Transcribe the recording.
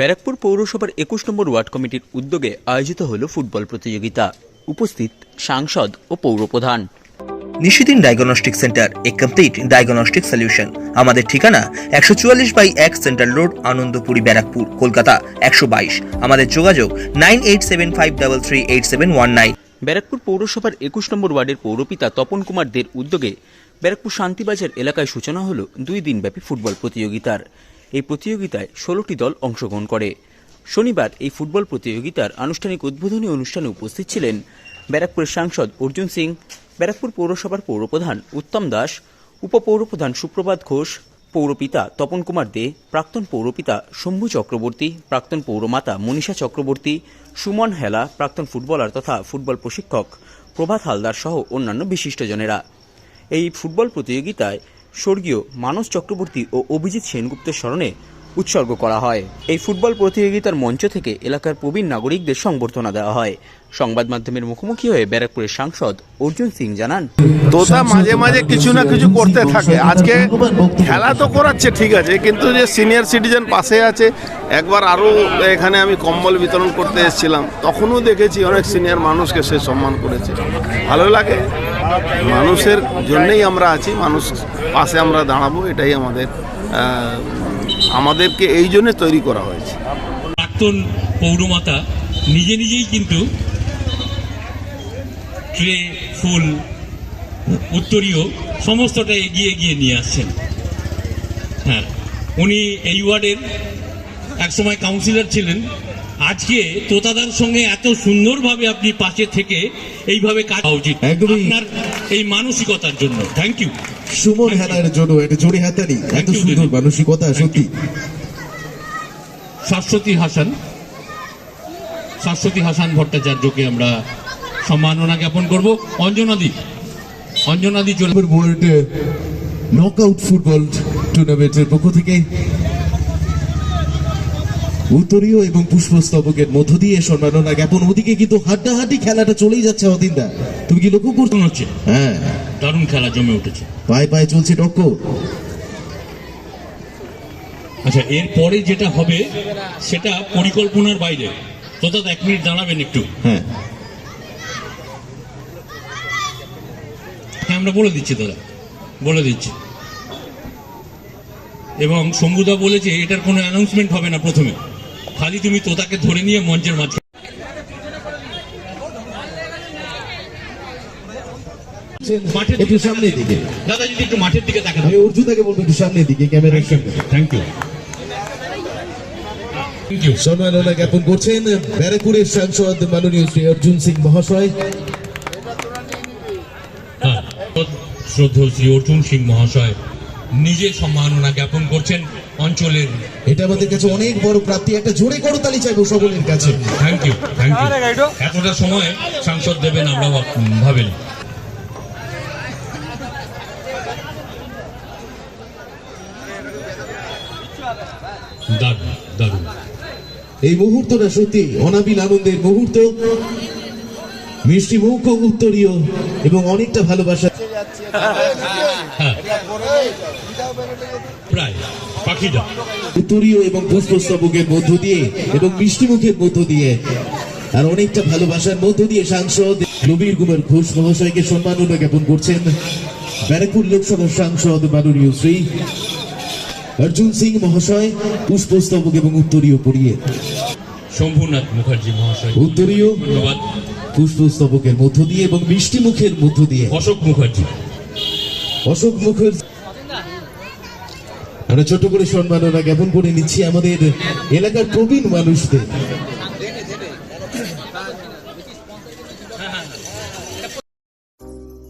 ব্যারাকপুর পৌরসভার একুশ নম্বর ওয়ার্ড কমিটির উদ্যোগে আয়োজিত হল ফুটবল প্রতিযোগিতা। উপস্থিত সাংসদ ও পৌরপ্রধান। নিশিদিন ডায়াগনস্টিক সেন্টার এ কমপ্লিট ডায়াগনস্টিক সলিউশন আমাদের ঠিকানা একশো চুয়াল্লিশ বাই এক সেন্ট্রাল রোড আনন্দপুরি ব্যারাকপুর কলকাতা একশো বাইশ। আমাদের যোগাযোগ nine eight seven five double three eight seven one nine. Barrackpore পৌরসভার একুশ নম্বর ওয়ার্ডের পৌরপিতা তপন কুমার দের উদ্যোগে ব্যারাকপুর শান্তিবাজার এলাকায় সূচনা হলো দুই দিনব্যাপী ফুটবল প্রতিযোগিতার। এই প্রতিযোগিতায় ষোলোটি দল অংশগ্রহণ করে। শনিবার এই ফুটবল প্রতিযোগিতার আনুষ্ঠানিক উদ্বোধনী অনুষ্ঠানে উপস্থিত ছিলেন ব্যারাকপুরের সাংসদ অর্জুন সিং, ব্যারাকপুর পৌরসভার পৌরপ্রধান উত্তম দাস, উপপৌরপ্রধান সুপ্রভাত ঘোষ, পৌরপিতা তপন কুমার দে, প্রাক্তন পৌরপিতা শম্ভু চক্রবর্তী, প্রাক্তন পৌরমাতা মনীষা চক্রবর্তী, সুমন হেলা, প্রাক্তন ফুটবলার তথা ফুটবল প্রশিক্ষক প্রভাত হালদার সহ অন্যান্য বিশিষ্টজনেরা। এই ফুটবল প্রতিযোগিতায় স্বর্গীয় মানস চক্রবর্তী ও অভিজিৎ সেনগুপ্তের স্মরণে উৎসর্গ করা হয়। এই ফুটবল প্রতিযোগিতার মঞ্চ থেকে এলাকার প্রবীণ নাগরিকদের সংবর্ধনা দেওয়া হয়। সংবাদ মাধ্যমের মুখোমুখি হয়ে ব্যারাকপুরের সাংসদ অর্জুন সিং জানান, তোতা মাঝে মাঝে কিছু না কিছু করতে থাকে। আজকে খেলা তো করাচ্ছে, ঠিক আছে, কিন্তু যে সিনিয়র সিটিজেন পাশে আছে, একবার আরও এখানে আমি কম্বল বিতরণ করতে এসেছিলাম, তখনও দেখেছি অনেক সিনিয়র মানুষকে সে সম্মান করেছে। ভালো লাগে। মানুষের জন্যই আমরা আছি, মানুষ পাশে আমরা দাঁড়াবো, এটাই আমাদের আমাদেরকে এই জন্য তৈরি করা হয়েছে। প্রাক্তন পৌরমাতা নিজে নিজেই কিন্তু ট্রে ফুল উত্তরীয় সমস্তটা এগিয়ে এগিয়ে নিয়ে আসছেন। হ্যাঁ উনি এই ওয়ার্ডের একসময় কাউন্সিলর ছিলেন। আজকে তোতাদার সঙ্গে এত সুন্দরভাবে আপনি পাশে থেকে এইভাবে কাজ করা উচিত। আপনার এই মানসিকতার জন্য। থ্যাংক ইউ সুমন হেলার জন্য একটা জোরে হাতালি এত সুন্দর। মানসিকতা সত্যি। শাশ্বতী হাসান। শাশ্বতী হাসান ভট্টাচার্যকে আমরা সম্মাননা জ্ঞাপন করব। অঞ্জনাদি। অঞ্জনাদি চলে ওয়ার্ল্ড নকআউট ফুটবল টুর্নামেন্টের পক্ষ থেকে উত্তরীয় এবং পুষ্পস্তবকের মধ্য দিয়ে সম্মাননা জ্ঞাপন। ওদিকে কিন্তু হাড্ডাহাড্ডি খেলাটা চলেই যাচ্ছে অদিনদা। তুমি কি লক্ষ্য করছ? হচ্ছে। হ্যাঁ। দারুণ খেলা জমে উঠেছে। পায়ে পায়ে চলছে টক্কর। আচ্ছা এরপরে যেটা হবে সেটা পরিকল্পনার বাইরে। তোতা এক মিনিট দাঁড়াবেন একটু। হ্যাঁ। হ্যাঁ আমরা বলে দিচ্ছি দাদা বলে দিচ্ছি। এবং শম্ভুদা বলেছে এটার কোনো অ্যানাউন্সমেন্ট হবে না প্রথমে। খালি তুমি তোতাকে ধরে নিয়ে মঞ্চের মাঝে মাঠের একটু সামনের দিকে। দাদা যদি একটু মাঠের দিকে তাকান আমি অর্জুনদাকে বলব একটু সামনের দিকে ক্যামেরার সামনে। থ্যাংক ইউ সম্মাননা জ্ঞাপন করছেন ব্যারাকপুরের সাংসদ মাননীয় শ্রী অর্জুন সিং মহাশয়। হ্যাঁ শ্রদ্ধেয় শ্রী অর্জুন সিং মহাশয় নিজে সম্মাননা জ্ঞাপন করছেন অঞ্চলের। এটা আমাদের কাছে অনেক বড় প্রাপ্তি একটা জোরে করো করতালি চাইব সকলের কাছে। থ্যাংক ইউ থ্যাংক ইউ এতটা সময় সাংসদ দেবেন আমরা ভাবেন। এই মুহূর্তটা সত্যি অনাবিল আনন্দের মুহূর্ত। মিষ্টি মুখ উত্তরীয় এবং অনেকটা ভালোবাসা। হ্যাঁ। উত্তরীয় এবং পুষ্পস্তবকের মধ্য দিয়ে এবং মিষ্টি মুখের মধ্য দিয়ে আর অনেকটা ভালোবাসার মধ্য দিয়ে সাংসদ নবীর কুমার ঘোষ মহাশয়কে সম্মাননা জ্ঞাপন করছেন। ব্যারাকপুর লোকসভার সাংসদ মাননীয় শ্রী অর্জুন সিং মহাশয় পুষ্পস্তবক এবং উত্তরীয় পড়িয়ে। শম্ভুনাথ মুখার্জি মহাশয়। উত্তরীয় ধন্যবাদ। পুষ্পস্তবকের মধ্য দিয়ে এবং মিষ্টি মুখের মধ্য দিয়ে। অশোক মুখার্জি। অশোক মুখার্জি আমরা ছোট করে সম্মাননা জ্ঞাপন করে নিচ্ছি আমাদের এলাকার প্রবীণ মানুষদের।